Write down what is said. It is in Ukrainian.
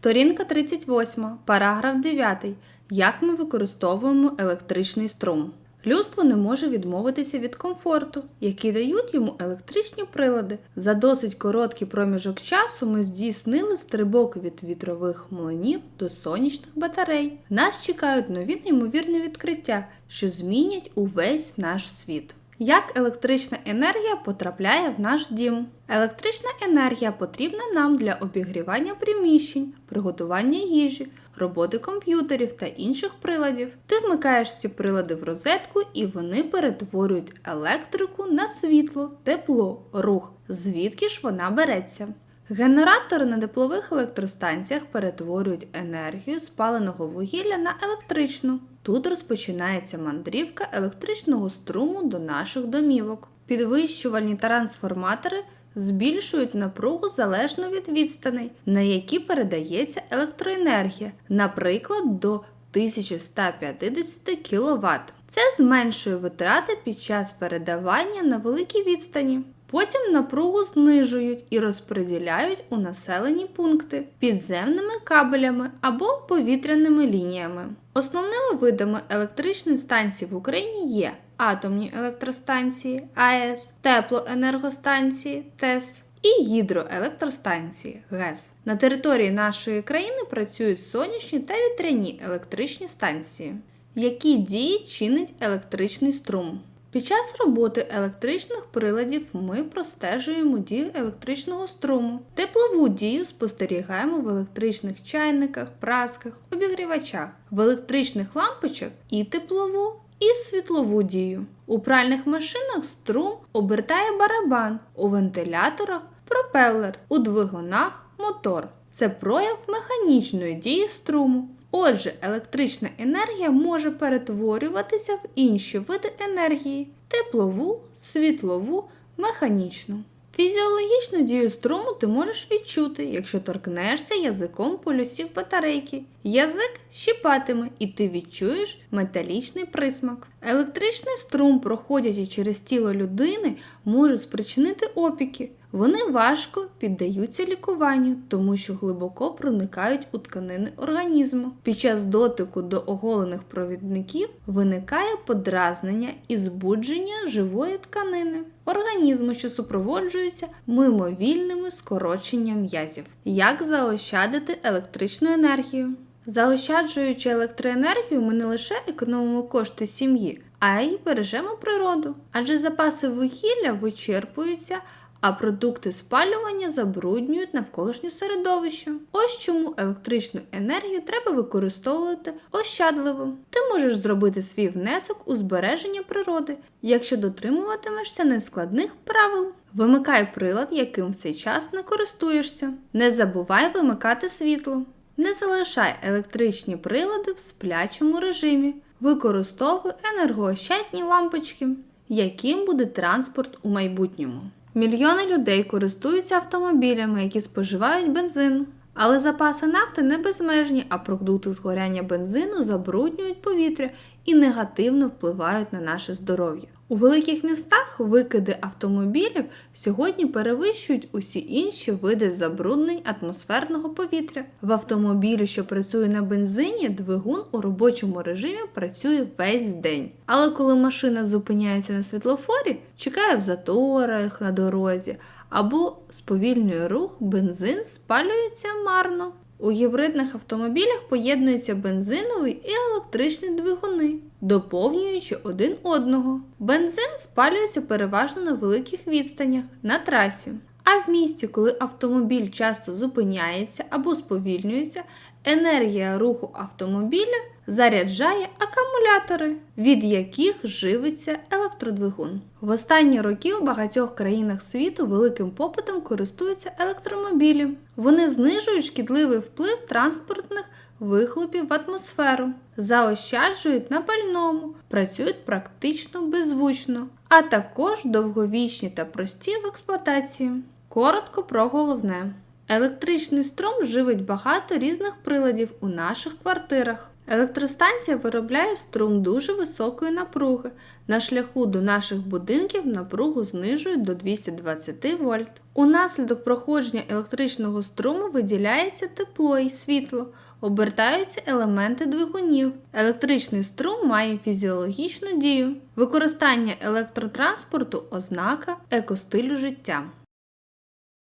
Сторінка 38, параграф 9. Як ми використовуємо електричний струм? Людство не може відмовитися від комфорту, який дають йому електричні прилади. За досить короткий проміжок часу ми здійснили стрибок від вітрових млинів до сонячних батарей. Нас чекають нові неймовірні відкриття, що змінять увесь наш світ. Як електрична енергія потрапляє в наш дім? Електрична енергія потрібна нам для обігрівання приміщень, приготування їжі, роботи комп'ютерів та інших приладів. Ти вмикаєш ці прилади в розетку і вони перетворюють електрику на світло, тепло, рух, звідки ж вона береться. Генератори на теплових електростанціях перетворюють енергію спаленого вугілля на електричну. Тут розпочинається мандрівка електричного струму до наших домівок. Підвищувальні трансформатори збільшують напругу залежно від відстаней, на які передається електроенергія, наприклад, до 1150 кВт. Це зменшує витрати під час передавання на великій відстані. Потім напругу знижують і розподіляють у населені пункти підземними кабелями або повітряними лініями. Основними видами електричних станцій в Україні є атомні електростанції АЕС, теплоенергостанції ТЕС і гідроелектростанції ГЕС. На території нашої країни працюють сонячні та вітряні електричні станції, які дії чинить електричний струм. Під час роботи електричних приладів ми простежуємо дію електричного струму. Теплову дію спостерігаємо в електричних чайниках, прасках, обігрівачах, в електричних лампочках і теплову, і світлову дію. У пральних машинах струм обертає барабан, у вентиляторах пропелер, у двигунах мотор. Це прояв механічної дії струму. Отже, електрична енергія може перетворюватися в інші види енергії теплову, світлову, механічну. Фізіологічну дію струму ти можеш відчути, якщо торкнешся язиком полюсів батарейки. Язик щіпатиме і ти відчуєш металічний присмак. Електричний струм, проходячи через тіло людини, може спричинити опіки. Вони важко піддаються лікуванню, тому що глибоко проникають у тканини організму. Під час дотику до оголених провідників виникає подразнення і збудження живої тканини організму, що супроводжується мимовільними скороченням м'язів. Як заощадити електричну енергію? Заощаджуючи електроенергію, ми не лише економимо кошти сім'ї, а й бережемо природу, адже запаси вугілля вичерпуються, а продукти спалювання забруднюють навколишнє середовище. Ось чому електричну енергію треба використовувати ощадливо. Ти можеш зробити свій внесок у збереження природи, якщо дотримуватимешся нескладних правил. Вимикай прилад, яким в цей час не користуєшся. Не забувай вимикати світло. Не залишай електричні прилади в сплячому режимі. Використовуй енергоощадні лампочки. Яким буде транспорт у майбутньому? Мільйони людей користуються автомобілями, які споживають бензин. Але запаси нафти не безмежні, а продукти згоряння бензину забруднюють повітря і негативно впливають на наше здоров'я. У великих містах викиди автомобілів сьогодні перевищують усі інші види забруднень атмосферного повітря. В автомобілі, що працює на бензині, двигун у робочому режимі працює весь день. Але коли машина зупиняється на світлофорі, чекає в заторах на дорозі або сповільнює рух, бензин спалюється марно. У гібридних автомобілях поєднуються бензиновий і електричні двигуни, доповнюючи один одного. Бензин спалюється переважно на великих відстанях на трасі. А в місті, коли автомобіль часто зупиняється або сповільнюється, енергія руху автомобіля заряджає акумулятори, від яких живиться електродвигун. В останні роки в багатьох країнах світу великим попитом користуються електромобілі. Вони знижують шкідливий вплив транспортних вихлопів в атмосферу, заощаджують на пальному, працюють практично беззвучно, а також довговічні та прості в експлуатації. Коротко про головне. Електричний струм живить багато різних приладів у наших квартирах. Електростанція виробляє струм дуже високої напруги. На шляху до наших будинків напругу знижують до 220 вольт. Унаслідок проходження електричного струму виділяється тепло і світло, обертаються елементи двигунів. Електричний струм має фізіологічну дію. Використання електротранспорту ознака екостилю життя.